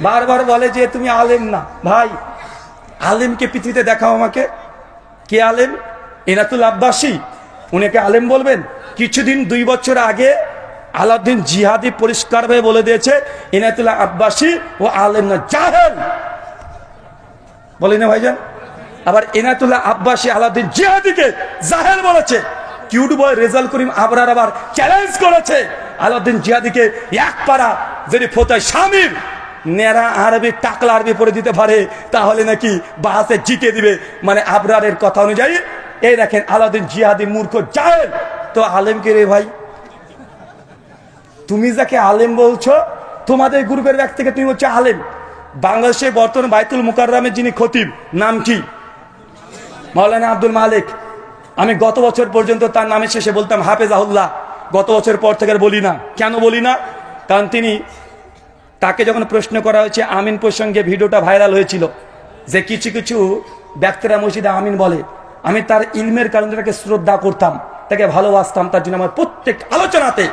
বারবার বলে যে তুমি আলেম না। ভাই, আলেমকে পৃথিবীতে দেখাও আমাকে। কে আলেম? এনাতুল আব্বাসী। উনাকে আলেম বলবেন? কিছুদিন, দুই বছর আগে আলাউদ্দিন জিহাদি পরিষ্কারভাবে বলে দিয়েছে এনাতুল্লাহ আব্বাসী ও আলেম না, জাহেল। বলি না ভাইজান। আবার এনাতুল্লাহ আব্বাসী আলাউদ্দিন জিহাদিকে জাহেল বলেছে। কিউট বয় রেজাল করিম আবরার আবার চ্যালেঞ্জ করেছে। আলাউদ্দিন জিহাদিকে এক পারা, যদি ফোতায় স্বামীর। নেরা আরবি টাকলা আরবি পড়ে দিতে পারে তাহলে নাকি বাহাসে জিতে দিবে। মানে আবরারের কথা অনুযায়ী, এই দেখেন আলাউদ্দিন জিহাদি মূর্খ জাহেল। তো আলেমকে রে ভাই? তুমি যাকে আলেম বলছো, তোমাদের গ্রুপের ব্যাগ থেকে তুমি হচ্ছে আলেম। বাংলাদেশে বর্তমান বাইতুল মুকাররামের যিনি খতিব, নাম কি? মাওলানা আব্দুল মালিক। আমি গত বছর পর্যন্ত তার নামের শেষে বলতাম হাফেজ আহুল্লাহ গত বছর পর থেকে বলি না। কেন বলি না? কারণ তিনি তাকে যখন প্রশ্ন করা হয়েছে, আমিন প্রসঙ্গে ভিডিওটা ভাইরাল হয়েছিল, যে কিছু কিছু ব্যক্তিরা মসজিদে আমিন বলে, আমি তার ইলমের কারণে তাকে শ্রদ্ধা করতাম, তাকে ভালোবাসতাম, তার জন্য আমার প্রত্যেক আলোচনাতে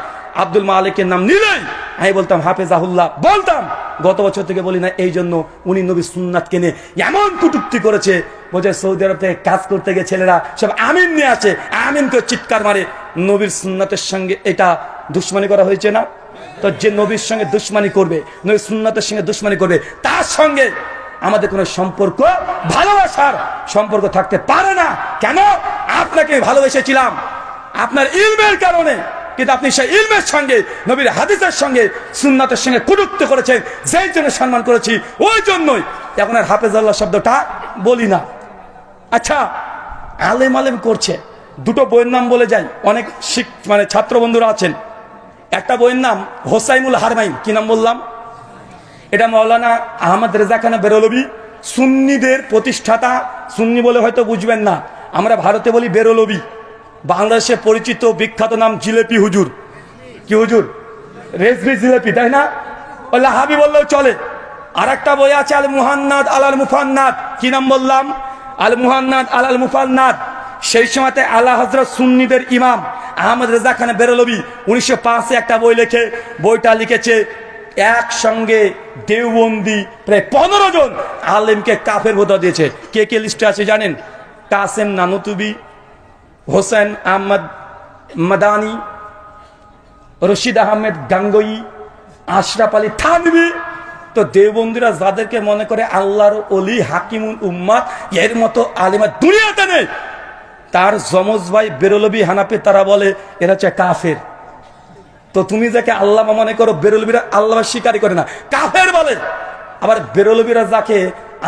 আব্দুল মালিকের নাম নিলেই আমি বলতাম হাফেজ আহুল্লাহ বলতাম। গত বছর থেকে বলি না, এই জন্য উনি নবী সুন্নাতকে নিয়ে এমন কুটুক্তি করেছে বলছে সৌদি আরব থেকে কাজ করতে গিয়ে ছেলেরা সব আমিন নিয়ে আছে আমিনকে চিৎকার মারে। নবীর সুন্নাতের সঙ্গে এটা দুশ্মনী করা হয়েছে না? তো যে নবীর সঙ্গে দুশ্মনী করবে, নবীর সুন্নাতের সঙ্গে দুশ্মনী করবে, তার সঙ্গে আমাদের কোনো সম্পর্ক, ভালোবাসার সম্পর্ক থাকতে পারে না। কেন? আপনাকে ভালোবেসেছিলাম। আপনার ইলমের কারণে। কিন্তু আপনি সেই ইলমের সঙ্গে, নবীর হাদিসের সঙ্গে, সুন্নাতের সঙ্গে কুটুক্ত করেছেন। যেই জন্য সম্মান করেছি, ওই জন্যই। এখন আর হাফেজ আল্লাহ শব্দটা বলি না। আচ্ছা আলেম আলেম করছে। দুটো বইয়ের নাম বলে যাই। অনেক শিক মানে ছাত্র বন্ধুরা আছেন। একটা বইয়ের নাম হোসাইমুল হারমাইন। কি নাম বললাম? এটা মৌলানা আহমদ রেজা খানা বেরোলবি। সুন্নিদের প্রতিষ্ঠাতা। সুন্নি বলে হয়তো বুঝবেন না। আমরা ভারতে বলি বেরোলবি। বাংলাদেশে পরিচিত বিখ্যাত নাম জিলেপি হুজুর। কি হুজুর? রেসবি জিলেপি, তাই না? ও লাহাবি বললেও চলে। আর একটা বই আছে, আল মুহান্নাদ আল আল মুফান্নাদ। কি নাম বললাম? আল মুহান্নাদ আল আল মুফান্নাদ। সেই সময়তে আল্লাহ হজরত সুন্নিদের ইমাম আহমদ রেজা খান বেরলবি উনিশশো পাঁচে একটা বই লেখে, বইটা লিখেছে, একসঙ্গে দেওবন্দি প্রায় পনেরো জন আলেমকে কাফের ভোতা দিয়েছে। কে কে লিস্টে আছে জানেন? কাসেম নানুতুবি, হোসেন আহমদ মাদানি, রশিদ আহমেদ গাঙ্গই, আশরাফ আলী থানবি তো দেওবন্দিরা যাদেরকে মনে করে আল্লাহর অলি হাকিমুল উম্মাদ এর মতো আলিমা দুনিয়াতে নেই। তার যমজ ভাই বেরলবি হানাপি তারা বলে, এরা হচ্ছে কাফের। তো তুমি যাকে আল্লাহ মনে করো, বেরলবিরা আল্লাহ স্বীকারই করে না। কাফের বলে। আবার বেরলবিরা যাকে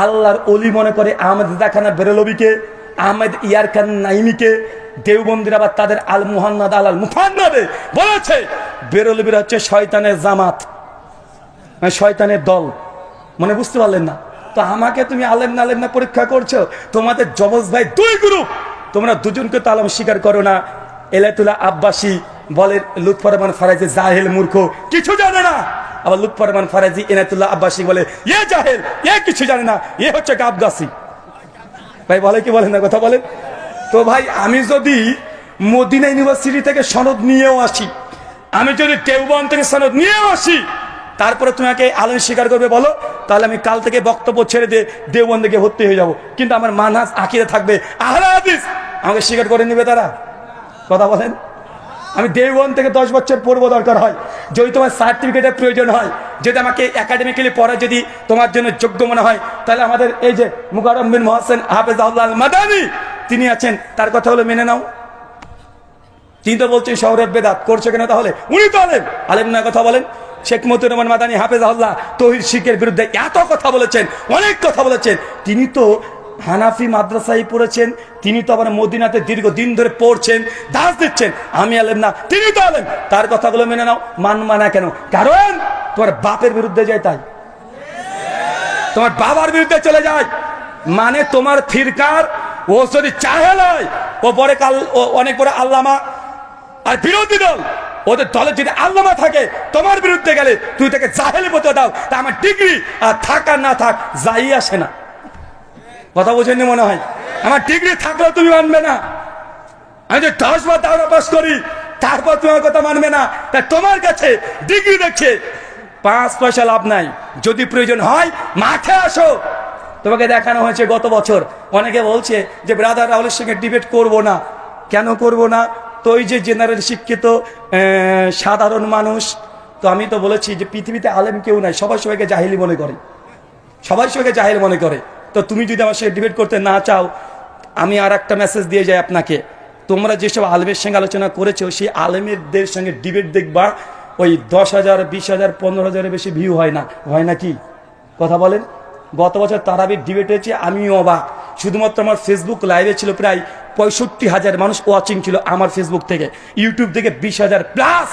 আল্লাহর অলি মনে করে, আহমেদ দেখানা বেরলবিকে, আহমেদ ইয়ার খান নাইমিকে, দেওবন্দির আবার তাদের আল মুহান্নাদ আল আল মুফান্নাদে বলেছে, বেরলবিরা হচ্ছে শয়তানের জামাত। মানে শয়তানের দল। মানে বুঝতে পারলেন না? তো আমাকে তুমি আলেম না আলেম না পরীক্ষা করছ? তোমাদের জমজ ভাই দুই গ্রুপ তোমরা দুজনকে তো আলম স্বীকার করো না। এলাতুল্লাহ আব্বাসী বলে লুৎফর রহমান ফারাজি জাহেল মূর্খ। কিছু জানে না। আবার লুৎফরমান ফারাজি এনায়তুল্লাহ আব্বাসী বলে, এ জাহেল, এ কিছু জানে না, এ হচ্ছে গাবগাসি ভাই, বলে কি বলেন না, কথা বলেন। তো ভাই, আমি যদি মদিনা ইউনিভার্সিটি থেকে সনদ নিয়েও আসি, আমি যদি দেওবন থেকে সনদ নিয়েও আসি, তারপরে তোমাকে আলম স্বীকার করবে, বলো। তাহলে আমি কাল থেকে বক্তব্য ছেড়ে দিয়ে দেওবন থেকে ভর্তি হয়ে যাব। কিন্তু আমার মানহাজ আঁকিয়ে থাকবে। আহলা আমাকে স্বীকার করে নেবে তারা। কথা বলেন? আমি দেওবন থেকে দশ বছর পড়ব দরকার হয়। যদি তোমার সার্টিফিকেটের প্রয়োজন হয়, যদি আমাকে একাডেমিক্যালি পড়া, যদি তোমার জন্য যোগ্য মনে হয়, তাহলে আমাদের এই যে মুকারম বিন মহাসেন হাফেজ আল্লাহ মাদানি তিনি আছেন। তার কথা হলো মেনে নাও। তিনি তো বলছেন শহরের বেদাত। করছে কেন তাহলে? উনি তো আলেম। আলেম না কথা বলেন। শেখ মতুর রহমান মাদানী, হাফেজ আল্লাহ তহির শিখের বিরুদ্ধে এত কথা বলেছেন, অনেক কথা বলেছেন। তিনি তো হানাফি মাদ্রাসায় পড়েছেন, তিনি তো আবার মদিনাতে দীর্ঘদিন ধরে পড়ছেন, দাস দিচ্ছেন। আমি আলেম না, তিনি তো আলেম। তার কথাগুলো মেনে নাও মান মানা কেন? কারণ তোমার বাপের বিরুদ্ধে যায় তাই। তোমার বাবার বিরুদ্ধে চলে যায়। মানে তোমার ফিরকার, ও যদি চাহে নয় ও পরে কাল অনেক বড় আল্লামা আর বিরোধী দল। ওদের দলে যদি আল্লামা থাকে, তোমার বিরুদ্ধে গেলে তুই তাকে জাহেলি মতো দাও। তা আমার ডিগ্রি, আর থাক আর না থাক, যাই আসে না। কথা বোঝেননি মনে হয়? আমার ডিগ্রি থাকলেও তুমি মানবে না। আমি যে দশ বার দাওরা পাস করি, তারপর তোমার কথা মানবে না। তা তোমার কাছে ডিগ্রি দেখছে পাঁচ পয়সা লাভ নাই। যদি প্রয়োজন হয়, মাঠে আসো। তোমাকে দেখানো হয়েছে গত বছর। অনেকে বলছে যে, ব্রাদার রাহুলের সঙ্গে ডিবেট করব না। কেন করব না? তো ওই যে জেনারেল শিক্ষিত সাধারণ মানুষ, তো আমি তো বলেছি যে পৃথিবীতে আলেম কেউ নাই, সবাই সবাইকে জাহিলি মনে করে। সবাই সবাইকে জাহিল মনে করে। তো তুমি যদি আমার সঙ্গে ডিবেট করতে না চাও, আমি আর একটা মেসেজ দিয়ে যাই আপনাকে। তোমরা যেসব আলেমের সঙ্গে আলোচনা করেছ, সেই আলেমেরদের সঙ্গে ডিবেট দেখবা, ওই দশ হাজার, বিশ হাজার, পনেরো হাজারের বেশি ভিউ হয় না। হয় না কি? কথা বলেন। গত বছর তারাবির ডিবেট হয়েছে, আমিও অবাক। শুধুমাত্র আমার ফেসবুক লাইভে ছিল প্রায় পঁয়ষট্টি হাজার মানুষ ওয়াচিং ছিল আমার ফেসবুক থেকে ইউটিউব থেকে বিশ হাজার প্লাস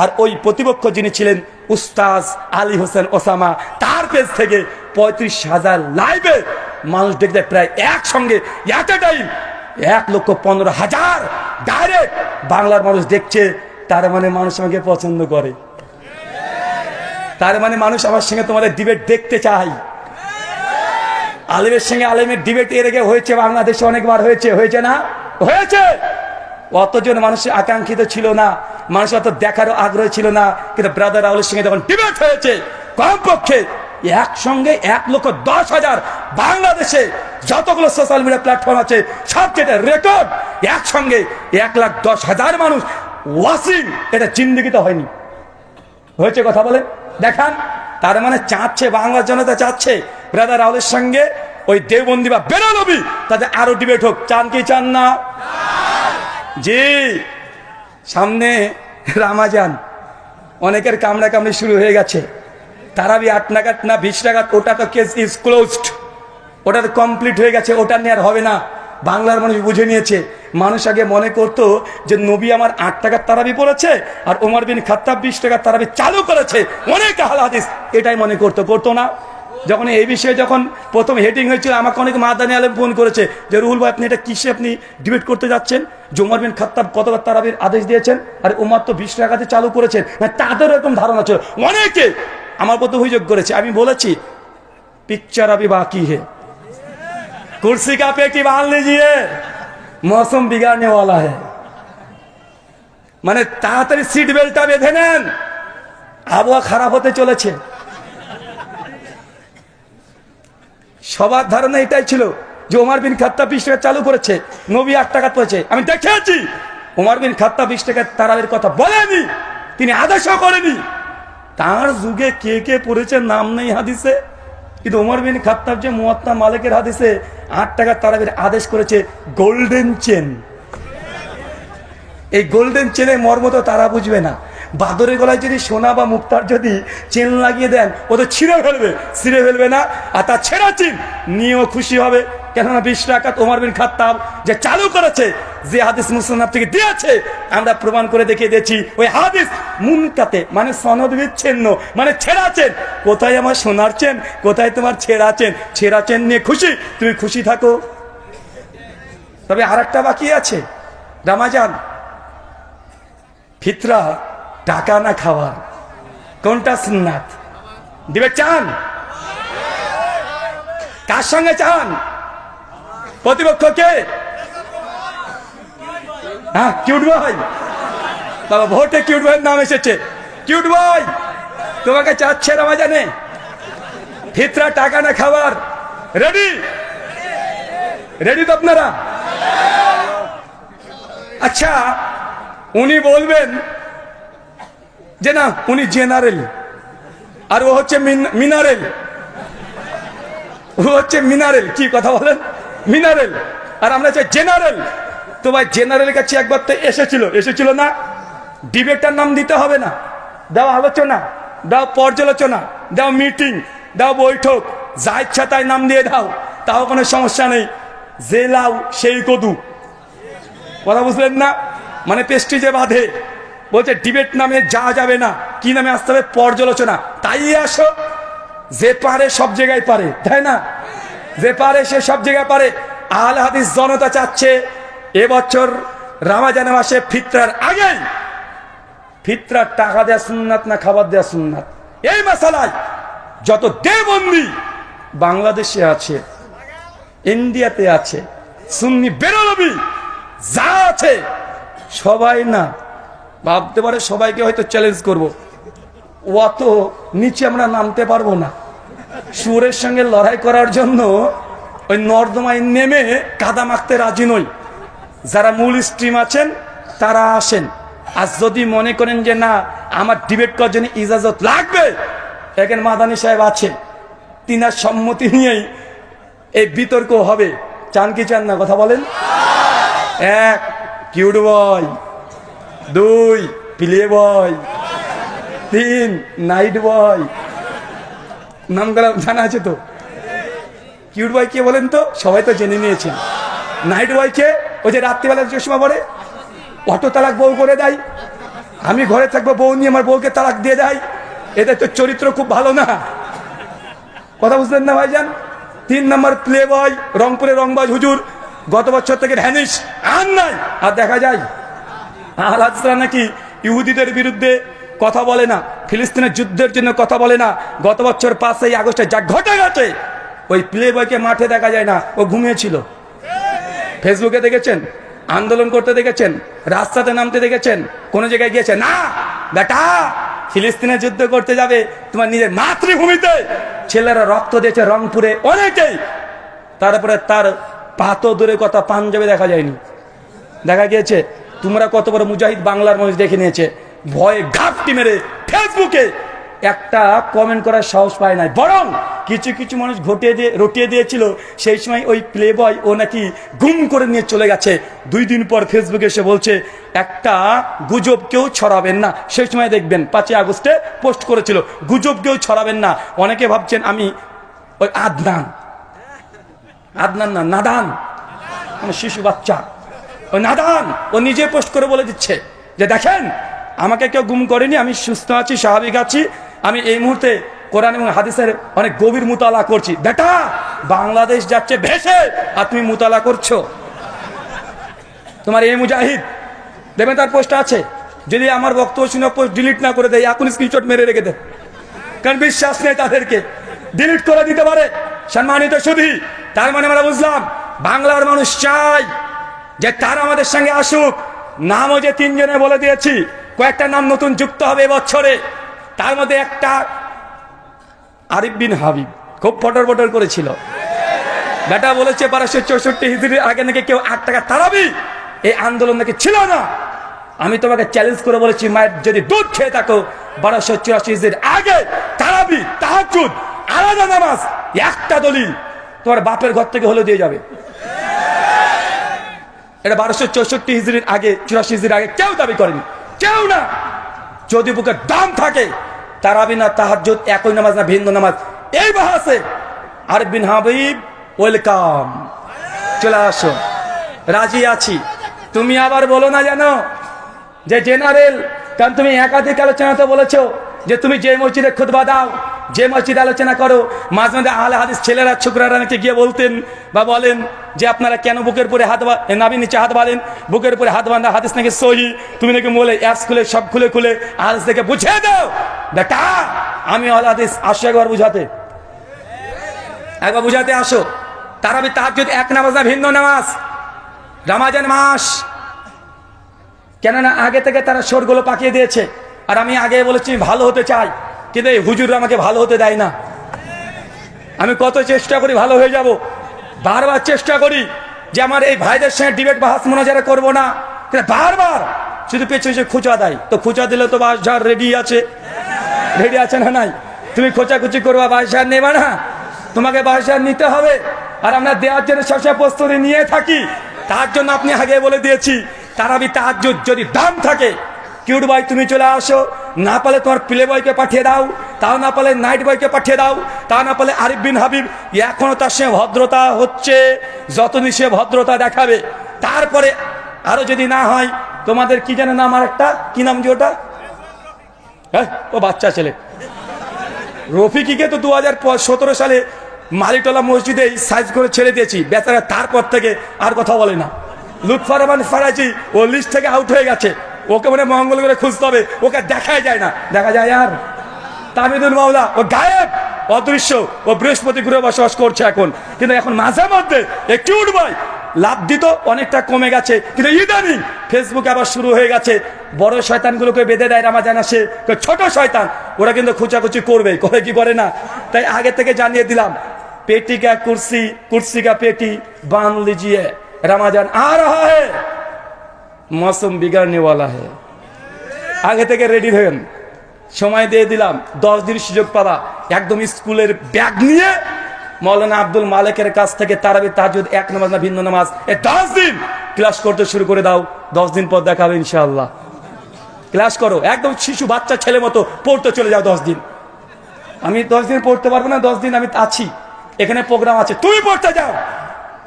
আর ওই প্রতিপক্ষ যিনি ছিলেন উস্তাজ আলী হোসেন ওসামা, তার পেজ থেকে পঁয়ত্রিশ হাজার লাইভে মানুষ দেখতে প্রায় একসঙ্গে টাইম এক লক্ষ পনেরো হাজার ডাইরেক্ট বাংলার মানুষ দেখছে, তার মানে মানুষ আমাকে পছন্দ করে। তার মানে মানুষ আমার সঙ্গে তোমাদের ডিবেট দেখতে চায়। আলেমের সঙ্গে আলেমের ডিবেট এর আগে হয়েছে, বাংলাদেশে অনেকবার হয়েছে হয়েছে না? হয়েছে! অতজন মানুষের আকাঙ্ক্ষিত ছিল না মানুষ অত দেখারও আগ্রহ ছিল না, কিন্তু ব্রাদার রাহুলের সঙ্গে যখন ডিবেট হয়েছে, কমপক্ষে একসঙ্গে এক লক্ষ দশ হাজার বাংলাদেশে যতগুলো সোশ্যাল মিডিয়া প্ল্যাটফর্ম আছে, সব সবচেয়ে রেকর্ড একসঙ্গে এক লাখ দশ হাজার মানুষ ওয়াসিং এটা জিন্দিগিতে হয়নি। হয়েছে কথা বলে? দেখান। তার মানে চাচ্ছে, বাংলার জনতা চাচ্ছে। ব্রাদার রাহুলের সঙ্গে ওই দেবন্দি বা বেরোলবি তাদের আরও ডিবেট হোক। চান কি চান না? জি। সামনে রামাজান। অনেকের কামড়া কামড়ি শুরু হয়ে গেছে। তারাবি আট নাগাদ না বিশ নাগাদ, ওটা তো কেস ইজ ক্লোজড ওটা তো কমপ্লিট হয়ে গেছে, ওটা নিয়ে আর হবে না। বাংলার মানুষ বুঝে নিয়েছে। মানুষ আগে মনে করতো যে নবী আমার আট টাকার তারাবি পড়েছে, আর ওমর বিন খাত্তাব বিশ টাকার তারাবি চালু করেছে। অনেক আহল হাদিস এটাই মনে করতো করতো না। যখন এই বিষয়ে যখন প্রথম হেডিং হয়েছিল, আমাকে অনেক মাদানি আলম ফোন করেছে যে, রুহুল ভাই, আপনি এটা কিসে আপনি ডিবেট করতে যাচ্ছেন? জুমার বিন খাত্তাব কতবার তারাবির আদেশ দিয়েছেন? আর, উমার তো বিশ টাকাতে চালু করেছেন। মানে তাদের এরকম ধারণা ছিল। অনেকে আমার প্রতি অভিযোগ করেছে। আমি বলেছি পিকচার আবি বাকি হে। কুর্সি কাপে একটি বাল নিজিয়ে মৌসুম বিগাড়নে ওয়ালা হে। মানে তাড়াতাড়ি সিট বেল্টটা বেঁধে নেন। আবহাওয়া খারাপ হতে চলেছে। সবার ধারণা এটাই ছিল যে ওমার বিন খাত্তা বিশ টাকা চালু করেছে, নবী আট টাকা পড়েছে আমি দেখেছি ওমার বিন খাত্তা বিশ টাকা তারাবের কথা বলেনি, তিনি আদেশও করেনি। তার যুগে কে কে পড়েছে নাম নেই হাদিসে, কিন্তু ওমর বিন খাত্তাব যে মুয়াত্তা মালিকের হাদিসে আট টাকা তারাবির আদেশ করেছে গোল্ডেন চেন এই গোল্ডেন চেনে মর্ম তো তারা বুঝবে না। বাদরের গলায় যদি সোনা বা মুক্তার যদি চেন লাগিয়ে দেন, ও তো ছিঁড়ে ফেলবে ছিঁড়ে ফেলবে না, আর তার ছেঁড়া চিন, নিয়েও খুশি হবে। কেননা বিশ টাকা তোমার বিন খাত্তাব যে চালু করেছে, যে হাদিস মুসলমান থেকে দিয়েছে, আমরা প্রমাণ করে দেখিয়ে দিয়েছি, ওই হাদিস মুনকাতে মানে সনদ বিচ্ছিন্ন মানে ছেঁড়া চেন। কোথায় আমার সোনার চেন? কোথায় তোমার ছেঁড়া চেন? ছেঁড়া চেন নিয়ে খুশি? তুমি খুশি থাকো। তবে আর বাকি আছে। রামাজান ফিতরা টাকা না খাওয়ার? কোনটা সুন্নাত? দিবে চান? কার সঙ্গে চান? প্রতিপক্ষ কে? হ্যাঁ কিউট ভাই। বাবা, ভোটে কিউট ভাইয়ের নাম এসেছে। কিউট ভাই, তোমাকে চাচ্ছে রামাজানে? ফিতরা, টাকা না খাবার রেডি? রেডি তো আপনারা? আচ্ছা উনি বলবেন যে না উনি জেনারেল। আর ও হচ্ছে মিনারেল। ও হচ্ছে মিনারেল। কি কথা বলেন? মিনারেল। আর আমরা চাই জেনারেল। তো ভাই, জেনারেলের কাছে একবার তো এসেছিল। এসেছিল না? ডিবেটার নাম দিতে হবে না। দাও আলোচনা দাও পর্যালোচনা দাও মিটিং দাও বৈঠক। যা ইচ্ছা তাই নাম দিয়ে দাও। তাও কোনো সমস্যা নেই। যে লাউ, সেই কদু। কথা বুঝলেন না? মানে পেস্টিজে বাঁধে। বলছে ডিবেট নামে যা যাবে না, কি নামে আসতে হবে পর্যালোচনা। তাই আসো, যে পারে সব জায়গায় পারে, তাই না? যে পারে সে সব জায়গায় পারে। আল হাদিস জনতা চাচ্ছে, এবছর রামাজান মাসে ফিতরার আগেই ফিতরার টাকা দেয়া সুন্নাত না খাবার দেয়া সুন্নাত? এই মশালায় যত দেবন্দি বাংলাদেশে আছে, ইন্ডিয়াতে আছে, সুন্নি বেরোলবি যা আছে, সবাই না ভাবতে পারে সবাইকে হয়তো চ্যালেঞ্জ করব। অত নিচে আমরা নামতে পারব না। সুরের সঙ্গে লড়াই করার জন্য ওই নর্দমায় নেমে কাদা মাখতে রাজি নই। যারা মূল স্ট্রিম আছেন, তারা আসেন। আর যদি মনে করেন যে না, আমার ডিবেট করার জন্য ইজাজত লাগবে এখানে মাদানী সাহেব আছে। তিনার সম্মতি নিয়েই এই বিতর্ক হবে। চান কি চান না, কথা বলেন? এক কিউড বয় দুই, প্লে বয়। তিন, নাইট বয়। নামগুলো জানা আছে তো? কিউট বয় কে বলেন তো? সবাই তো জেনে নিয়েছেন। নাইট বয় কে ওই যে রাত্রিবেলা চশমা পরে, অটো তালাক বউ করে দেয়। আমি ঘরে থাকব, বউ নিয়ে আমার বউকে তালাক দিয়ে দেয়। এদের তো চরিত্র খুব ভালো না। কথা বুঝলেন না ভাইজান? তিন নম্বর প্লে বয় রংপুরে রংবাজ হুজুর, গত বছর থেকে ভ্যানিশ, আর নাই। আর দেখা যায় আলাদা নাকি ইহুদিদের বিরুদ্ধে কথা বলে না, ফিলিস্তিনের যুদ্ধের জন্য কথা বলে না। গত বছর পাঁচই আগস্টে যা ঘটে গেছে, ওই প্লে বয়কে মাঠে দেখা যায় না, ও ঘুমিয়েছিল। ফেসবুকে দেখেছেন, আন্দোলন করতে দেখেছেন, রাস্তাতে নামতে দেখেছেন, কোনো জায়গায় গিয়েছে, না, বেটা, ফিলিস্তিনে যুদ্ধ করতে যাবে তোমার নিজের মাতৃভূমিতে। ছেলেরা রক্ত দিয়েছে রংপুরে অনেকেই। তারপরে তার পাতো দূরের কথা, পাঞ্জাবে দেখা যায়নি। দেখা গিয়েছে তোমরা কত বড় মুজাহিদ বাংলার মানুষ দেখে নিয়েছে? ভয়ে ঘাপটি মেরে ফেসবুকে একটা কমেন্ট করার সাহস পায় নাই। বরং কিছু কিছু মানুষ ঘটিয়ে দিয়ে, রটিয়ে দিয়েছিল, সেই সময় ওই প্লে বয় ও নাকি গুম করে নিয়ে চলে গেছে। দুই দিন পর ফেসবুকে এসে বলছে, একটা গুজব কেউ ছড়াবেন না। সেই সময় দেখবেন পাঁচই আগস্টে পোস্ট করেছিল, গুজব কেউ ছড়াবেন না। অনেকে ভাবছেন আমি ওই আদনান। আদনান না, নাদান। মানে শিশু বাচ্চা। ও নাদান, ও নিজে পোস্ট করে বলে দিচ্ছে যে দেখেন, আমাকে কেউ গুম করেনি, আমি সুস্থ আছি, স্বাভাবিক আছি, আমি এই মুহূর্তে কোরআন এবং হাদিসের অনেক গভীর মুতালা করছি। বেটা, বাংলাদেশ যাচ্ছে ভেসে, আর তুমি মুতালা করছ। তোমার এই মুজাহিদ দেবেন তার পোস্ট আছে? যদি আমার বক্তব্য শুনে পোস্ট ডিলিট না করে দেয়, এখন স্ক্রিনশট মেরে রেখে দেয় কারণ বিশ্বাস নেই তাদেরকে। ডিলিট করে দিতে পারে। সম্মানিত শুধু তার মানে আমরা বুঝলাম, বাংলার মানুষ চাই যে তারা আমাদের সঙ্গে আসুক। নামও যে তিনজনে বলে দিয়েছি, কয়েকটা নাম নতুন যুক্ত হবে বছরে তার মধ্যে একটা আরিফ বিন হাবিব, খুব ফটর ফটর করেছিল। বেটা বলেছে, বারোশো চৌষট্টি হিজড়ির আগে নাকি কেউ আট টাকা তারাবি? এই আন্দোলন নাকি ছিল না। আমি তোমাকে চ্যালেঞ্জ করে বলেছি, মায়ের যদি দুধ খেয়ে থাকো, বারোশো চুরাশি হিজড়ির আগে তারাবি তাহাজুদ আলাদা নামাজ, একটা দলিল, তোমার বাপের ঘর থেকে হলে দিয়ে যাবে। এটা বারোশো চৌষট্টি হিজড়ির আগে, চুরাশি হিজড়ির আগে কেউ দাবি করেনি। কেউ না। যদি বুকের দাম থাকে, তারাবি না তাহাজ্জুদ, একই নামাজ না ভিন্ন নামাজ, এই বাহাসে আর বিন হাবিব, ওয়েলকাম। চলে আসো। রাজি আছি। তুমি আবার বলো না জানো যে জেনারেল, কারণ তুমি একাধিক আলোচনাতে বলেছ যে তুমি যে মসজিদে খুদবা দাও যে মসজিদে আলোচনা করো, মাঝে মাঝে আহলে হাদিস ছেলেরা, ছোকরারা নাকি গিয়ে বলতেন বা বলেন যে আপনারা কেন বুকের উপরে হাত নাবি নিচে হাত বাঁধেন? বুকের উপরে হাত বাঁধা হাদিস নাকি সহি? তুমি নাকি বলে অ্যাপস খুলে সব খুলে খুলে হাদিস থেকে বুঝিয়ে দাও। বেটা, আমি আল হাদিস আসো একবার বুঝাতে। একবার বুঝাতে আসো। তার আমি তার যদি এক নামাজ না ভিন্ন নামাজ? রামাজান মাস। কেননা আগে থেকে তারা সোরগুলো পাকিয়ে দিয়েছে। আর আমি আগে বলেছি, ভালো হতে চাই। কিন্তু এই হুজুররা আমাকে ভালো হতে দেয় না। আমি কত চেষ্টা করি ভালো হয়ে যাব। বারবার চেষ্টা করি যে আমার এই ভাইদের সঙ্গে ডিবেট বা বাহাস মোনাজারা করব না। বারবার শুধু পেছনে সে খুচা দেয়। তো খুচা দিলে তো বাস ঝাড় রেডি আছে। রেডি আছে না নাই? তুমি খোঁচাখুচি করবা বাসার নেবা না? তোমাকে বাসার নিতে হবে। আর আমরা দেওয়ার জন্য সবসময় প্রস্তুতি নিয়ে থাকি। তার জন্য আপনি আগে বলে দিয়েছি, তারাবি তার যদি দাম থাকে, কিউট বয় তুমি চলে আসো। না পালে তোমার প্লে বয়কে পাঠিয়ে দাও, তাও না পালে নাইট বয়কে পাঠিয়ে দাও, তা না পালে আরিফ বিন হাবিব, এখনও তার সে ভদ্রতা হচ্ছে যতদিন সে ভদ্রতা দেখাবে। তারপরে আরও যদি না হয়, তোমাদের কি জানে নাম আর একটা কি নাম যে ওটা? হ্যাঁ ও বাচ্চা ছেলে। রফিকিকে তো দু হাজার সতেরো সালে মালিকতলা মসজিদে সাইজ করে ছেড়ে দিয়েছি। বেচারা তারপর থেকে আর কথা বলে না। লুৎফা রহমান ফারাজি ও লিস্ট থেকে আউট হয়ে গেছে। ওকে মনে মঙ্গল করে খুঁজতে হবে। ওকে দেখাই যায় না। দেখা যায় আর? তামিদুল মাওলা, ও গায়েব, অদৃশ্য, ও বৃহস্পতি ঘুরে বসবাস করছে এখন। কিন্তু এখন মাঝে মধ্যে একটু উঠবাই। লাভ দিত, অনেকটা কমে গেছে। কিন্তু ইদানিং ফেসবুকে আবার শুরু হয়ে গেছে। বড় শয়তানগুলোকে বেঁধে দেয় রামাজান আসে। ছোট শয়তান, ওরা কিন্তু খুচাখুচি করবে করে কি করে না? তাই আগে থেকে জানিয়ে দিলাম পেটিকা কুর্সি কুর্সিকা পেটি, বান লিজিয়ে রামাজান আর হয় মৌসুম বিগাড়নেওয়ালা হে। আগে থেকে রেডি হন সময় দিয়ে দিলাম। দশ দিন সুযোগ পাওয়া একদম স্কুলের ব্যাগ নিয়ে মৌলানা আব্দুল মালিকের কাছ থেকে তারাবি তাজুদ এক নামাজ না ভিন্ন নামাজ। এ দশ দিন ক্লাস করতে শুরু করে দাও। দশ দিন পর দেখাবে ইনশাল্লাহ ক্লাস করো। একদম শিশু, বাচ্চা, ছেলে মতো পড়তে চলে যাও দশ দিন। আমি দশ দিন পড়তে পারব না, দশ দিন আমি আছি। এখানে প্রোগ্রাম আছে। তুমি পড়তে যাও।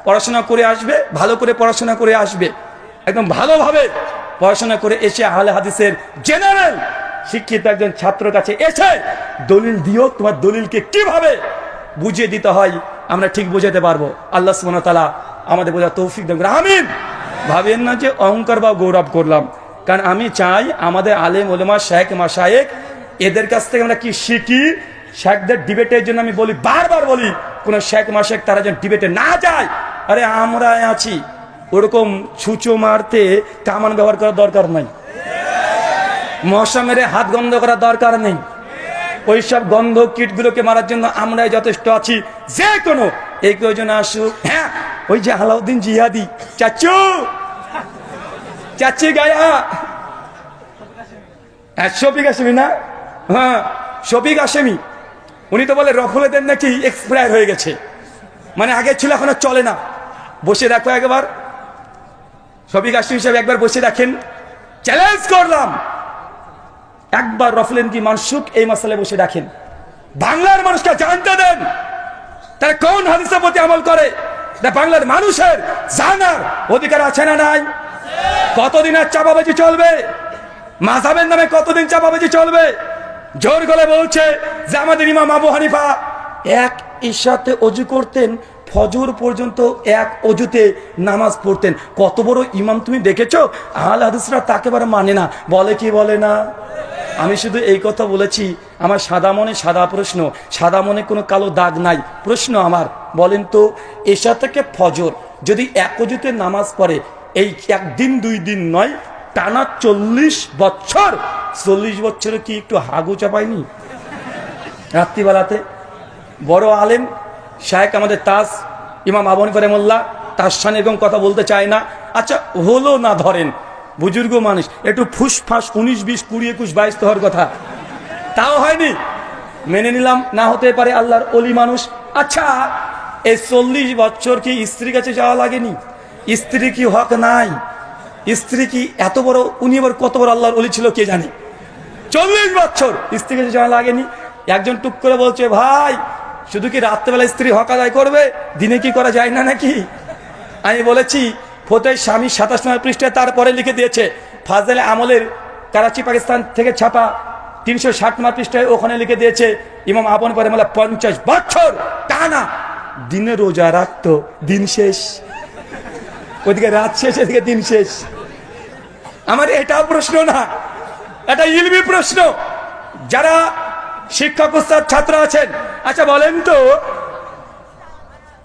পড়াশোনা করে আসবে, ভালো করে পড়াশোনা করে আসবে। একদম ভালোভাবে পড়াশোনা করে এসে আহলে হাদিসের জেনারেল শিক্ষিত একজন ছাত্র কাছে এসে দলিল দিও, তোমার দলিলকে কীভাবে বুঝিয়ে দিতে হয় আমরা ঠিক বুঝাতে পারব। আল্লাহ ওয়া তাআলা আমাদের বোঝা তৌফিক দেন আমিন। ভাবেন না যে অহংকার বা গৌরব করলাম। কারণ আমি চাই আমাদের আলেম, ওলেমা, শেখ মাসায়েক এদের কাছ থেকে আমরা কি শিখি? শেখদের ডিবেটের জন্য আমি বলি, বারবার বলি, কোন শেখ মাসেক তারা যেন ডিবেটে না যায়। আরে আমরা আছি। ওরকম ছুঁচো মারতে কামান ব্যবহার করার দরকার নাই। মশা মেরে হাত গন্ধ করার দরকার নেই। ওইসব গন্ধ কীটগুলোকে মারার জন্য আমরাই যথেষ্ট আছি। যে কোনো এই প্রয়োজন আসুক হ্যাঁ ওই যে আলাউদ্দিন জিহাদি। চাচু! চাচি গায়া! হ্যাঁ শফিক আসেমি না? হ্যাঁ শফিক আসেমি। উনি তো বলে রফুলেদের নাকি এক্সপায়ার হয়ে গেছে। মানে আগে ছিল এখন চলে না। বসে দেখো একবার। শফিক আসেমি হিসাবে একবার বসে দেখেন। চ্যালেঞ্জ করলাম। একবার রফলেন কি মানসুক এই মাসালে বসে দেখেন। বাংলার মানুষকে জানতে দেন। তারা কোন হাদিসের প্রতি আমল করে? বাংলার মানুষের জানার অধিকার আছে না নাই? কতদিন আর চাপাবাজি চলবে? মাঝাবের নামে কতদিন চাপাবাজি চলবে? জোর গলে বলছে যে আমাদের ইমাম আবু হানিফা এক ঈশাতে অজু করতেন ফজর পর্যন্ত এক অজুতে নামাজ পড়তেন। কত বড় ইমাম তুমি দেখেছ? আল হাদিসরা তাকে বারে মানে না। বলে কি বলে না? আমি শুধু এই কথা বলেছি, আমার সাদা মনে সাদা প্রশ্ন, সাদা মনে কোনো কালো দাগ নাই। প্রশ্ন আমার, বলেন তো, এশা থেকে ফজর যদি এক অজুতে নামাজ পড়ে, এই একদিন, দুই দিন নয়, টানা চল্লিশ বছর। চল্লিশ বছরে কি একটু হাগু চাপায়নি রাত্রিবেলাতে। বড় আলেম শায়েক আমাদের তাস ইমাম আবন করে মোল্লা তার সামনে এরকম কথা বলতে চায় না। আচ্ছা হলো না ধরেন, বুজুর্গ মানুষ, একটু ফুসফাস উনিশ, বিশ, কুড়ি, একুশ, বাইশ তো হওয়ার কথা। তাও হয়নি। মেনে নিলাম, না হতে পারে আল্লাহর অলি মানুষ। আচ্ছা এই চল্লিশ বছর কি স্ত্রীর কাছে যাওয়া লাগেনি? স্ত্রী কি হক নাই? স্ত্রী কি এত বড়, উনি আবার কত বড় আল্লাহর অলি ছিল কে জানে? চল্লিশ বছর স্ত্রীর কাছে যাওয়া লাগেনি। একজন টুক করে বলছে, ভাই শুধু কি রাত্রেবেলা স্ত্রী হক আদায় করবে? দিনে কি করা যায় না নাকি? আমি বলেছি ফতের স্বামী সাতাশ নম্বর পৃষ্ঠায় তারপরে লিখে দিয়েছে, ফাজলে আমলের করাচি, পাকিস্তান থেকে ছাপা তিনশো ষাট নম্বর পৃষ্ঠায় ওখানে লিখে দিয়েছে, ইমাম আপন করে মালা পঞ্চাশ বছর টানা। দিনে রোজা রাখতো, দিন শেষ। ওইদিকে রাত শেষ, এদিকে দিন শেষ। আমার এটা প্রশ্ন না, এটা ইলমি প্রশ্ন। যারা শিক্ষক উস্তাদ ছাত্র আছেন। আচ্ছা বলেন তো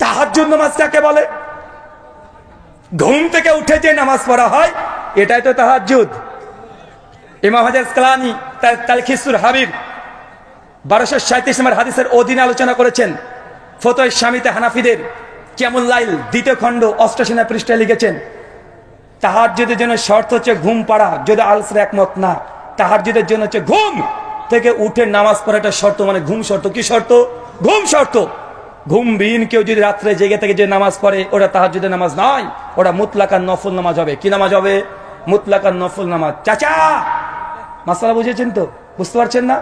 তাহাজ্জুদ নামাজ কাকে বলে? ঘুম থেকে উঠে যে নামাজ পড়া হয়, এটাই তো তাহাজ্জুদ। ইমাম হাজার স্কালানি তালখিসুর হাবিব, বারোশো সাঁত্রিশ নম্বর হাদিসের অধীনে আলোচনা করেছেন। ফতোয় স্বামীতে হানাফিদের কেমন লাইল, দ্বিতীয় খণ্ড, অষ্টসেনা পৃষ্ঠায় লিখেছেন তাহার যদি জন্য শর্ত হচ্ছে ঘুম পাড়া, যদি আলসের একমত না তাহার যদি জন্য হচ্ছে ঘুম। থেকে উঠে নামাজ পড়া একটা শর্ত মানে ঘুম শর্ত। কি শর্ত? ঘুম শর্ত। ঘুমবিহীন কেউ যদি রাত্রে জেগে থেকে যে নামাজ পড়ে, ওটা তাহার নামাজ নয়, ওটা মুতলাকার নফল নামাজ হবে। কি নামাজ হবে? মুতলাকার নফল নামাজ। চাচা! মাসালা বুঝেছেন তো? বুঝতে পারছেন না?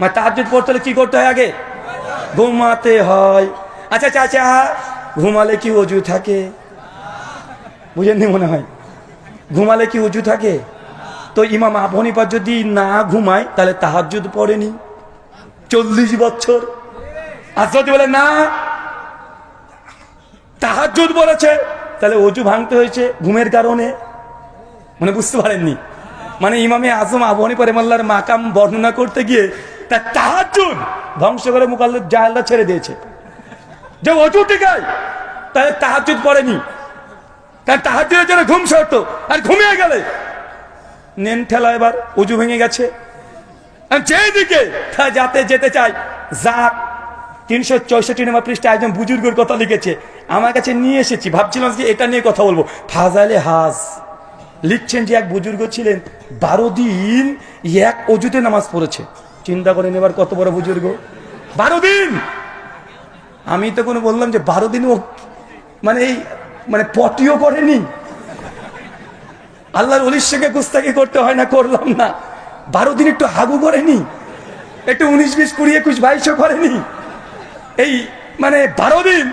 মানে তাহাজুদ পড়তে হলে কি করতে হয় আগে? ঘুমাতে হয়। আচ্ছা চাচা ঘুমালে কি অজু থাকে? বুঝেননি মনে হয়? ঘুমালে কি উজু থাকে? তো ইমাম আবনিপা যদি না ঘুমায়, তাহলে তাহাজুদ পড়েনি। চল্লিশ বছর। আর বলে, না তাহাজুদ বলেছে তাহলে অজু ভাঙতে হয়েছে ঘুমের কারণে। মানে বুঝতে পারেননি। মানে ইমামে আজম পরে মাল্লার মাকাম বর্ণনা করতে গিয়ে তার তাহাজুদ ধ্বংস করে মুকাল্লিদ জাহাল্লা ছেড়ে দিয়েছে। যে অজু টিকায় তাহলে তাহাজুদ পড়েনি। তার তাহাজুদের জন্য ঘুম সরত, আর ঘুমিয়ে গেলে নেন ঠেলা এবার উজু ভেঙে গেছে। যেদিকে যাতে যেতে চাই যাক তিনশো চৌষট্টি নম্বর পৃষ্ঠা একজন বুজুর্গের কথা লিখেছে। আমার কাছে নিয়ে এসেছি ভাবছিলাম যে এটা নিয়ে কথা বলব। ফাজালে হাজ লিখছেন যে এক বুজুর্গ ছিলেন বারো দিন এক অজুতে নামাজ পড়েছে। চিন্তা করে নেবার কত বড় বুজুর্গ। বারো দিন? আমি তো কোনো বললাম যে বারো দিন ও মানে এই মানে পটিও করেনি। আল্লাহর অলির সঙ্গে গুস্তাকি করতে হয় না, করলাম না। বারো দিন একটু হাগু করেনি একটু উনিশ, বিশ, কুড়ি, একুশ, বাইশও করেনি এই মানে বারো দিন,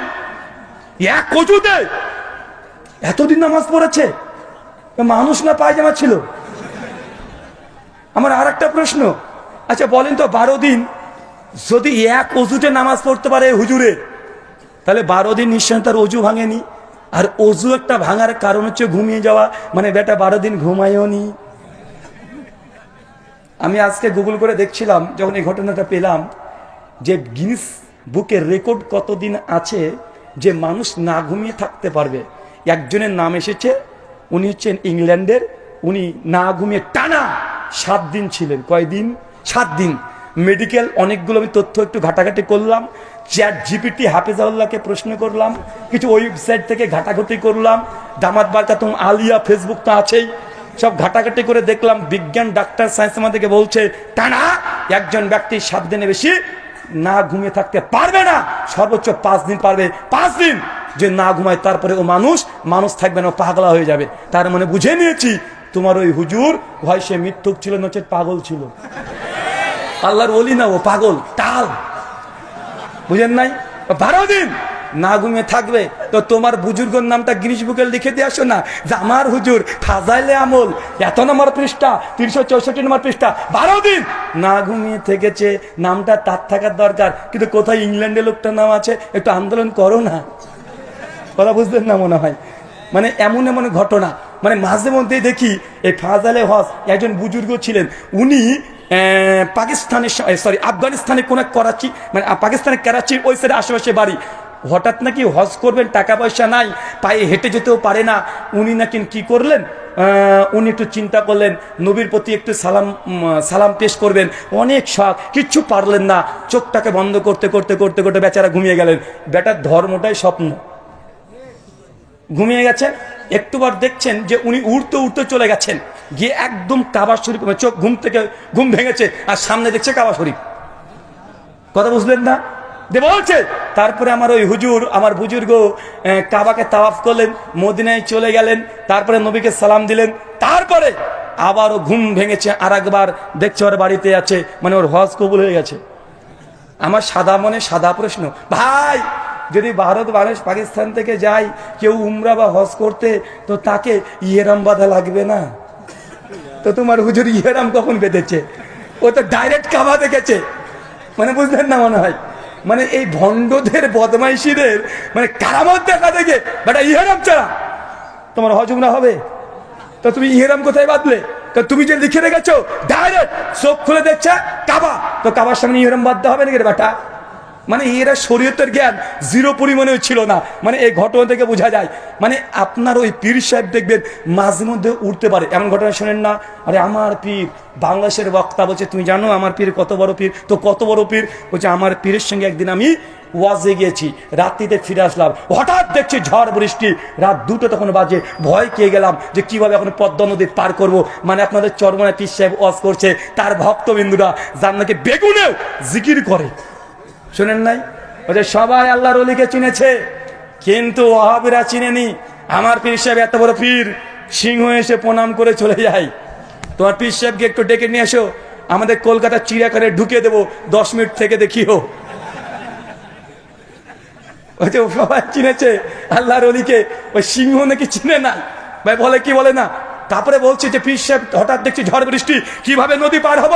এক কচুতে এতদিন নামাজ পড়েছে, মানুষ না পায়জামা ছিল। আমার আর একটা প্রশ্ন আচ্ছা বলেন তো বারো দিন যদি এক অজুতে নামাজ পড়তে পারে হুজুরে তাহলে বারো দিন নিশ্চয় তার অজু ভাঙেনি? আর অজু একটা ভাঙার কারণ হচ্ছে ঘুমিয়ে যাওয়া। মানে বেটা, বারো দিন ঘুমায়ও নি আমি আজকে গুগল করে দেখছিলাম, যখন এই ঘটনাটা পেলাম, যে গিনিস বুকের রেকর্ড কতদিন আছে যে মানুষ না ঘুমিয়ে থাকতে পারবে। একজনের নাম এসেছে, উনি হচ্ছেন ইংল্যান্ডের, উনি না ঘুমিয়ে টানা সাত দিন ছিলেন। কয়দিন? সাত দিন। মেডিকেল অনেকগুলো আমি তথ্য একটু ঘাটাঘাটি করলাম। চ্যাট জিপিটি হাফিজাউল্লাহকে প্রশ্ন করলাম, কিছু ওয়েবসাইট থেকে ঘাটাঘাটি করলাম, দামাত বার্তা তুমি আলিয়া ফেসবুক তো আছেই। সব ঘাটাঘাটি করে দেখলাম বিজ্ঞান ডাক্তার সায়েন্স আমাদেরকে বলছে, টানা, একজন ব্যক্তি সাত দিনে বেশি না ঘুমিয়ে থাকতে পারবে না। সর্বোচ্চ পাঁচ দিন পারবে। পাঁচ দিন যে না ঘুমায়, তারপরে ও মানুষ মানুষ থাকবে না পাগলা হয়ে যাবে। তার মানে বুঝে নিয়েছি, তোমার ওই হুজুর হয় সে মৃত্যুক ছিল নচে পাগল ছিল। আল্লাহর ওলি না ও পাগল, টাল। বুঝেন নাই? বারো দিন না ঘুমিয়ে থাকবে। তো তোমার বুজুর্গর নামটা গিরিশ বুকে লিখে দিয়ে আসো না? যে আমার হুজুর ফাজাইলে আমল, এত নম্বর পৃষ্ঠা, তিনশো চৌষট্টি নম্বর পৃষ্ঠা। বারো দিন না ঘুমিয়ে থেকেছে, নামটা তার থাকার দরকার। কিন্তু কোথায় ইংল্যান্ডে লোকটার নাম আছে? একটু আন্দোলন করো না। কথা বুঝলেন না মনে হয়? মানে এমন এমন ঘটনা। মানে মাঝে মধ্যেই দেখি, এই ফাজালে হস একজন বুজুর্গ ছিলেন। উনি পাকিস্তানের সরি আফগানিস্তানে কোন করাচি মানে পাকিস্তানের করাচির ওই সাইডে আশেপাশে বাড়ি। হঠাৎ নাকি হজ করবেন টাকা পয়সা নাই, পায়ে হেঁটে যেতেও পারে না। উনি নাকি কি করলেন? উনি একটু চিন্তা করলেন, নবীর প্রতি একটু সালাম সালাম পেশ করবেন। অনেক শখ কিচ্ছু পারলেন না। চোখটাকে বন্ধ করতে করতে করতে করতে বেচারা ঘুমিয়ে গেলেন। বেটার ধর্মটাই স্বপ্ন। ঘুমিয়ে গেছেন, একটুবার দেখছেন যে উনি উড়তে উড়তে চলে গেছেন। গিয়ে একদম কাবা শরীফ মানে চোখ ঘুম থেকে, ঘুম ভেঙেছে, আর সামনে দেখছে কাবা শরীফ। কথা বুঝলেন না? যে বলছে, তারপরে আমার ওই হুজুর, আমার বুজুর্গ কাবাকে তাওয়াফ করলেন, মদিনায় চলে গেলেন, তারপরে নবীকে সালাম দিলেন। তারপরে আবারও ঘুম ভেঙেছে আর একবার দেখছে ওর বাড়িতে আছে মানে ওর হজ কবুল হয়ে গেছে। আমার সাদা মনে সাদা প্রশ্ন, ভাই যদি ভারত মানুষ পাকিস্তান থেকে যায়, কেউ উমরা বা হজ করতে, তো তাকে ইয়েরাম বাধা লাগবে না। তো তোমার হুজুর ইয়েরাম কখন বেঁধেছে? ও তো ডাইরেক্ট কাবা দেখেছে। মানে বুঝলেন না মনে হয়? মানে এই ভণ্ডদের, বদমাইশিদের মানে কারামত দেখা দেখে, বেটা ইহেরাম ছাড়া। তোমার হজমরা হবে? তো তুমি ইহেরাম কোথায় বাঁধলে? তো তুমি যে লিখে রেখেছো ডাইরেক্ট চোখ খুলে দেখছে কাবা। তো কাবার সামনে ইহেরাম বাঁধতে হবে নাকি রে বেটা? মানে এরা শরীয়তের জ্ঞান জিরো পরিমাণেও ছিল না। মানে এই ঘটনা থেকে বোঝা যায়। মানে আপনার ওই পীর সাহেব দেখবেন মাঝে মধ্যে উঠতে পারে। এমন ঘটনা শোনেন না? আরে আমার পীর, বাংলাদেশের বক্তা বলছে, তুমি জানো আমার পীর কত বড় পীর? তো কত বড় পীর? বলছে, আমার পীরের সঙ্গে একদিন আমি ওয়াজে গিয়েছি। রাত্রিতে ফিরে আসলাম। হঠাৎ দেখছি ঝড় বৃষ্টি। রাত দুটো তখন বাজে। ভয় খেয়ে গেলাম যে কীভাবে এখন পদ্মা নদী পার করব। মানে আপনাদের চরমনায় পীর সাহেব ওয়াজ করছে। তার ভক্তবিন্দুরা যার নাকি বেগুনেও জিকির করে। শুনেন নাই? ওই যে সবাই আল্লাহর অলিকে চিনেছে। কিন্তু ওহাবিরা চিনেনি। আমার পীর সাহেব এত বড় পীর, সিংহ এসে প্রণাম করে চলে যায়। তোমার পীর সাহেবকে একটু ডেকে নিয়ে এসো। আমাদের কলকাতা চিড়িয়াখানে ঢুকে দেবো। দশ মিনিট থেকে দেখিও ওই যে সবাই চিনেছে আল্লাহর অলিকে। ওই সিংহ নাকি চিনে না? ভাই, বলে কি বলে না? তারপরে বলছে যে পীর সাহেব হঠাৎ দেখছি ঝড় বৃষ্টি, কীভাবে নদী পার হব?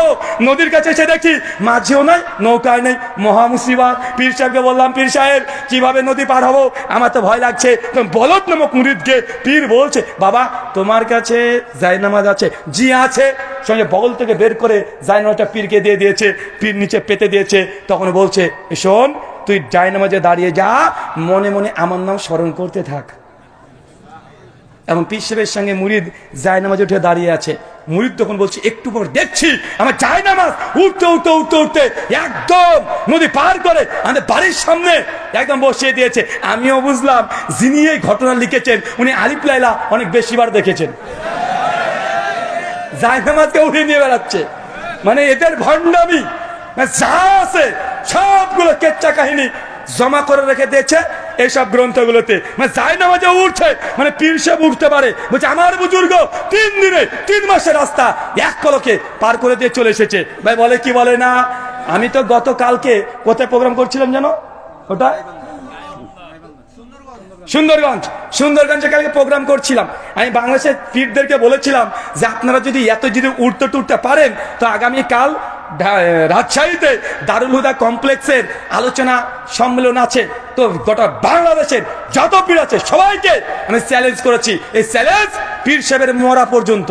নদীর কাছে এসে দেখি মাঝেও নাই, নৌকায় নেই, মহা মুসিবা পীর সাহেবকে বললাম, পীর সাহেব, কীভাবে নদী পার হব? আমার তো ভয় লাগছে। বলত নামক মুরিদকে পীর বলছে, বাবা, তোমার কাছে জায়নামাজ আছে জি আছে। সঙ্গে বগল থেকে বের করে জায়নামাজটা পীরকে দিয়ে দিয়েছে, পীর নিচে পেতে দিয়েছে। তখন বলছে, শোন, তুই জায়নামাজে দাঁড়িয়ে যা, মনে মনে আমার নাম স্মরণ করতে থাক। এবং পিসেবের সঙ্গে মুরিদ জায়নামাজ উঠে দাঁড়িয়ে আছে। মুরিদ তখন বলছি, একটু পর দেখছি, আমার না উঠতে উঠতে উঠতে উঠতে একদম নদী পার করে আমাদের বাড়ির সামনে একদম বসিয়ে দিয়েছে। আমিও বুঝলাম, যিনি এই ঘটনা লিখেছেন, উনি আলিফ লাইলা অনেক বেশিবার দেখেছেন। জায়নামাজকে উঠিয়ে নিয়ে বেড়াচ্ছে। মানে এদের ভণ্ডামি, যা আছে সবগুলো কেচ্চা কাহিনী জমা করে রেখে দিয়েছে। এইসব গ্রন্থগুলোতে। মানে জায়নামাজে উঠছে মানে পীর সাহেব উঠতে পারে। বলছে, আমার বুজুর্গ, তিন দিনে, তিন মাসের রাস্তা এক কলকে পার করে দিয়ে চলে এসেছে। ভাই, বলে, কি বলে না? আমি তো গতকালকে কোথায় প্রোগ্রাম করছিলাম জানো? ওটা সুন্দরগঞ্জ। সুন্দরগঞ্জে কালকে প্রোগ্রাম করছিলাম। আমি বাংলাদেশের পীরদেরকে বলেছিলাম যে, আপনারা যদি এত যদি উঠতে টুটতে পারেন, তো আগামী কাল রাজশাহীতে দারুল হুদা কমপ্লেক্সের আলোচনা সম্মেলন আছে। তো গোটা বাংলাদেশের যত পীর আছে সবাইকে আমি চ্যালেঞ্জ করেছি। এই চ্যালেঞ্জ পীর সাহেবের মরা পর্যন্ত।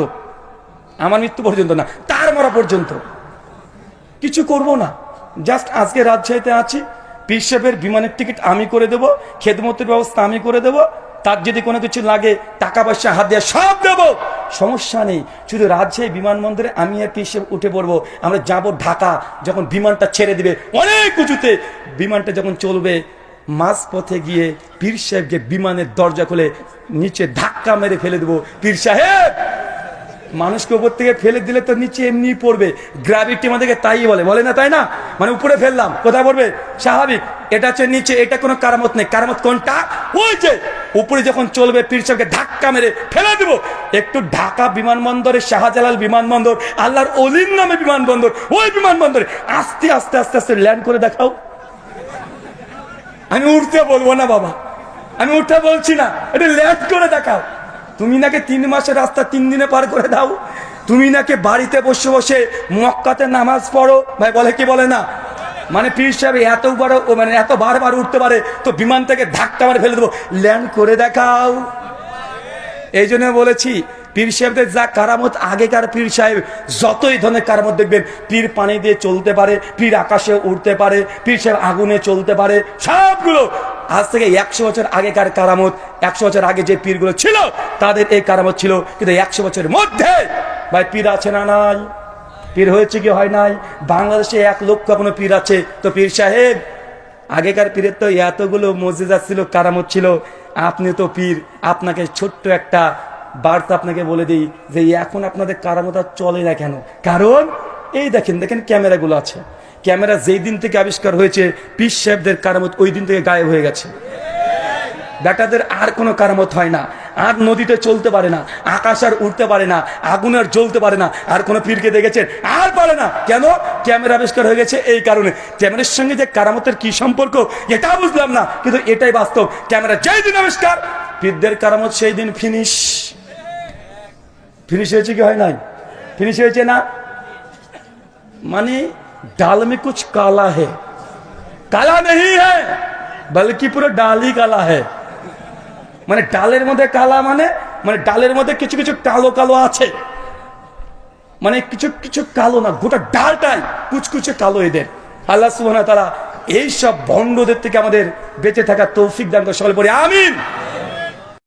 আমার মৃত্যু পর্যন্ত না, তার মরা পর্যন্ত। কিছু করব না। জাস্ট আজকে রাজশাহীতে আছি। পীর সাহেবের বিমানের টিকিট আমি করে দেব, খেদমতের ব্যবস্থা আমি করে দেব। তার যদি কোনো কিছু লাগে, টাকা পয়সা, হাত দিয়ে সব দেব। সমস্যা নেই। শুধু রাজশাহী বিমানবন্দরে আমি আর কি উঠে পড়ব। আমরা যাব ঢাকা, যখন বিমানটা ছেড়ে দিবে অনেক উঁচুতে। বিমানটা যখন চলবে মাঝ পথে গিয়ে পীর সাহেবকে বিমানের দরজা খুলে নিচে ধাক্কা মেরে ফেলে দেবো। পীর সাহেব! মানুষকে উপর থেকে ফেলে দিলে তো নিচে এমনি পড়বে। গ্রাভিটি আমাদেরকে তাই বলে। বলে না তাই না? মানে উপরে ফেললাম। কোথায় পড়বে? স্বাভাবিক। এটা হচ্ছে নিচে, এটা কোনো কারামত নেই। কারামত কোনটা? ওই উপরে যখন চলবে পীরসাহকে ধাক্কা মেরে ফেলে দেব। একটু ঢাকা বিমানবন্দরে শাহজালাল বিমানবন্দর, আল্লাহর অলির নামে বিমানবন্দর, ওই বিমানবন্দরে আস্তে আস্তে আস্তে আস্তে ল্যান্ড করে দেখাও। আমি উঠতে বলব না বাবা। আমি উঠতে বলছি না। এটা ল্যান্ড করে দেখাও। তুমি নাকি তিন মাসের রাস্তা তিন দিনে পার করে দাও? তুমি নাকি বাড়িতে বসে বসে মক্কাতে নামাজ পড়ো? ভাই, বলে কি বলে না? মানে পীর সাহেব এত বড়, ও মানে এত বারবার উঠতে পারে, তো বিমান থেকে ধাক্কা মারে ফেলে দেবো। ল্যান্ড করে দেখাও। এই জন্য বলেছি পীর সাহেবদের যা কারামত, আগেকার পীর সাহেব যতই ধরনের কারামত দেখবেন, পীর পানি দিয়ে চলতে পারে, পীর আকাশে উঠতে পারে, পীর সাহেব আগুনে চলতে পারে, সবগুলো। আজ থেকে একশো বছর আগেকার কারামত, একশো বছর আগে যে পীরগুলো ছিল, তাদের এই কারামত ছিল কিন্তু একশো বছরের মধ্যে। ভাই, পীর আছে না নাই? পীর হয়েছে কি হয় নাই? বাংলাদেশে এক লক্ষ কোনো পীর আছে। তো পীর সাহেব, আগেকার পীরের তো এতগুলো মসজিদা ছিল, কারামত ছিল। আপনি তো পীর, আপনাকে ছোট্ট একটা বার্তা আপনাকে বলে দিই যে এখন আপনাদের কারামত চলে না কেন? কারণ, এই দেখেন দেখেন ক্যামেরাগুলো আছে। ক্যামেরা যেই দিন থেকে আবিষ্কার হয়েছে পিস সাহেবদের কারামত ওই দিন থেকে গায়েব হয়ে গেছে। বেটাদের আর কোনো কারামত হয় না। আর নদীতে চলতে পারে না, আকাশ আর উঠতে পারে না, আগুন আর জ্বলতে পারে না, আর কোনো পীরকে দেখেছেন? আর পারে না। কেন? ক্যামেরা আবিষ্কার হয়ে গেছে এই কারণে। ক্যামেরার সঙ্গে যে কারামতের কি সম্পর্ক, এটা বুঝলাম না, কিন্তু এটাই বাস্তব। ক্যামেরা যেই দিন আবিষ্কার, পীরদের কারামত সেই দিন ফিনিশ ফিনিশ হয়েছে কি হয় নাই? ফিনিশ হয়েছে না? মানে ডাল মে কুচ কালা হে। কালা নেই হ্যাঁ বলকি পুরো ডালই কালা হে। মানে ডালের মধ্যে কালা মানে মানে ডালের মধ্যে কিছু কিছু কালো কালো আছে। মানে কিছু কিছু কালো না, গোটা ডালটাই কুচকুচে কালো এদের। আল্লাহ সুহানা তারা এইসব ভণ্ডদের থেকে আমাদের বেঁচে থাকা তৌফিক দান করে সকলে পড়ে আমিন।